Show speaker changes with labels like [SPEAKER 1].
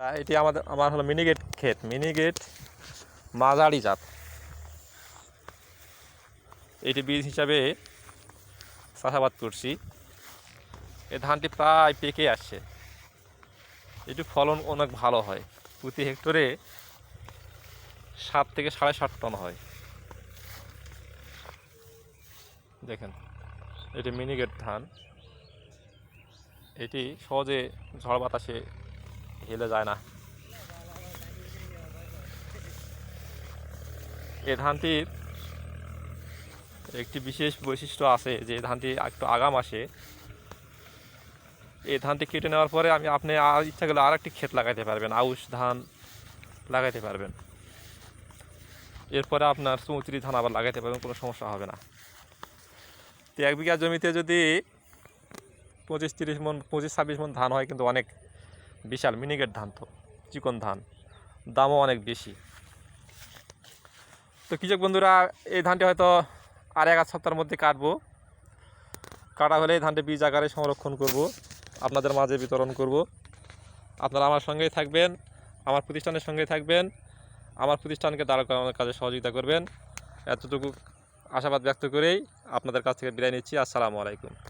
[SPEAKER 1] এটি আমাদের, আমার হলো মিনিগেট ক্ষেত। মিনিগেট মাঝারি জাত। এটি বীজ হিসাবে চাষাবাদ করছি। এই ধানটি প্রায় পেকে আসছে। এটি ফলন অনেক ভালো হয়। প্রতি হেক্টরে সাত থেকে সাড়ে সাত টন হয়। দেখেন, এটি মিনিগেট ধান। এটি সহজে ঝড় বাতাসে হেলে যায় না এ ধানটির একটি বিশেষ বৈশিষ্ট্য আছে যে ধানটি একটু আগাম আসে। এই ধানটি কেটে নেওয়ার পরে আমি আপনি আর ইচ্ছা করলে আর একটি ক্ষেত লাগাইতে পারবেন, আউশ ধান লাগাইতে পারবেন। এরপরে আপনার চৌত্রিশ ধান আবার লাগাইতে পারবেন, কোনো সমস্যা হবে না। তো এক বিঘা জমিতে যদি পঁচিশ তিরিশ মন, পঁচিশ ছাব্বিশ মন ধান হয়, কিন্তু অনেক বিশাল মিনিগেট ধান তো, চিকন ধান। দামও অনেক বেশি। তো কৃষক বন্ধুরা, এই ধানটি হয়তো আর এক আধ সপ্তাহের মধ্যে কাটবো। কাটা হলে এই ধানটি বীজ আকারে সংরক্ষণ করব, আপনাদের মাঝে বিতরণ করব। আপনারা আমার সঙ্গেই থাকবেন, আমার প্রতিষ্ঠানের সঙ্গেই থাকবেন, আমার প্রতিষ্ঠানকে দাঁড় করানোর কাজে সহযোগিতা করবেন। এতটুকু আশাবাদ ব্যক্ত করেই আপনাদের কাছ থেকে বিদায় নিচ্ছি। আসসালামু আলাইকুম।